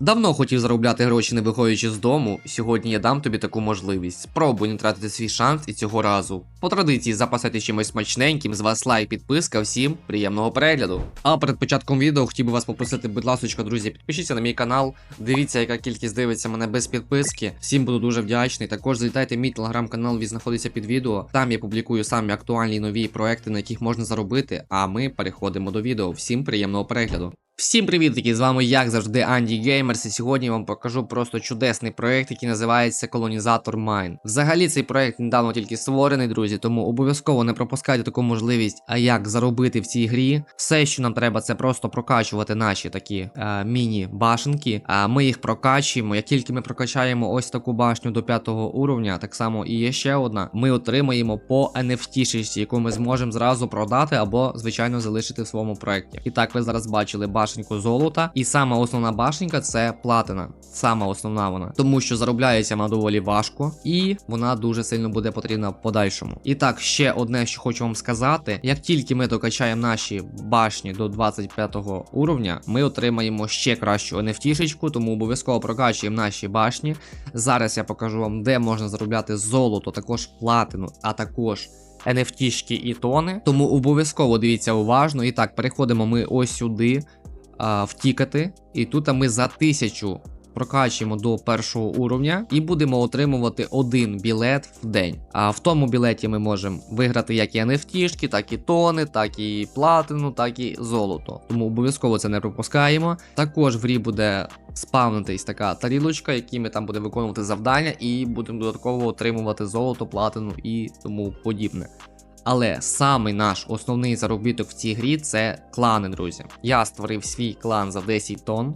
Давно хотів заробляти гроші, не виходячи з дому. Сьогодні я дам тобі таку можливість. Спробуй не тратити свій шанс і цього разу. По традиції запасати чимось смачненьким, з вас лайк, підписка, всім приємного перегляду. А перед початком відео хотів би вас попросити, будь ласка, друзі, підпишіться на мій канал. Дивіться, яка кількість дивиться мене без підписки. Всім буду дуже вдячний. Також завітайте в мій телеграм-канал, він знаходиться під відео. Там я публікую самі актуальні нові проекти, на яких можна заробити. А ми переходимо до відео. Всім приємного перегляду. Всім привіт, з вами як завжди Анді Геймерс, і сьогодні я вам покажу просто чудесний проект, який називається Колонізатор Майн. Взагалі цей проект недавно тільки створений, друзі, тому обов'язково не пропускайте таку можливість, а як заробити в цій грі. Все, що нам треба, це просто прокачувати наші такі е, міні-башенки. А ми їх прокачуємо. Як тільки ми прокачаємо ось таку башню до п'ятого уровня, так само і є ще одна, ми отримаємо по NFT шишці, яку ми зможемо зразу продати або, звичайно, залишити в своєму проекті. І так ви зараз бачили башеньку золота. І сама основна башенька це платина. Сама основна вона, тому що заробляється вона доволі важко, і вона дуже сильно буде потрібна в подальшому. І так, ще одне, що хочу вам сказати: як тільки ми докачаємо наші башні до 25 уровня, ми отримаємо ще кращу NFT-шечку, тому обов'язково прокачуємо наші башні. Зараз я покажу вам, де можна заробляти золото, також платину, а також. NFT-шки і тони, тому обов'язково дивіться уважно. І так, переходимо ми ось сюди а, втікати. І тут ми за тисячу прокачуємо до першого уровня і будемо отримувати один білет в день. А в тому білеті ми можемо виграти як і NFT, так і тони, так і платину, так і золото. Тому обов'язково це не пропускаємо. Також в грі буде спавнитись така тарілочка, які ми там будемо виконувати завдання, і будемо додатково отримувати золото, платину і тому подібне. Але самий наш основний заробіток в цій грі це клани, друзі. Я створив свій клан за 10 тонн.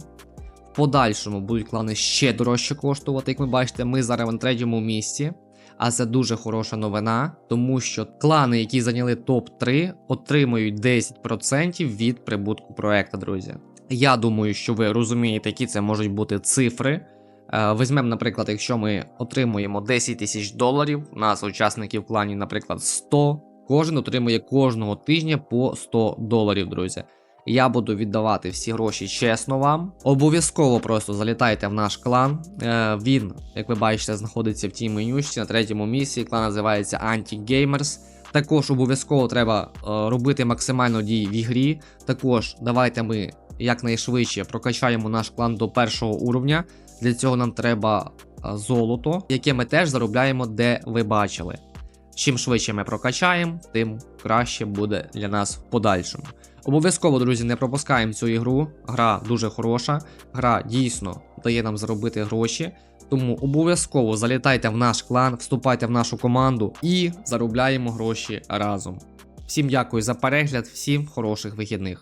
В подальшому будуть клани ще дорожче коштувати, як ви бачите, ми зараз на третьому місці. А це дуже хороша новина, тому що клани, які зайняли топ-3, отримують 10% від прибутку проекту, друзі. Я думаю, що ви розумієте, які це можуть бути цифри. Е, Візьмемо, наприклад, якщо ми отримуємо 10 тисяч доларів, у нас учасників клані, наприклад, 100, кожен отримує кожного тижня по 100 доларів, друзі. Я буду віддавати всі гроші чесно вам. Обов'язково просто залітайте в наш клан. Е, Він, як ви бачите, знаходиться в тій менюшці на третьому місці. Клан називається Anti-Gamers. Також обов'язково треба е, робити максимально дій в ігрі. Також давайте ми якнайшвидше прокачаємо наш клан до першого уровня. Для цього нам треба е, золото, яке ми теж заробляємо, де ви бачили. Чим швидше ми прокачаємо, тим краще буде для нас в подальшому. Обов'язково, друзі, не пропускаємо цю ігру. Гра дуже хороша, гра дійсно дає нам заробити гроші. Тому обов'язково залітайте в наш клан, вступайте в нашу команду і заробляємо гроші разом. Всім дякую за перегляд, всім хороших вихідних.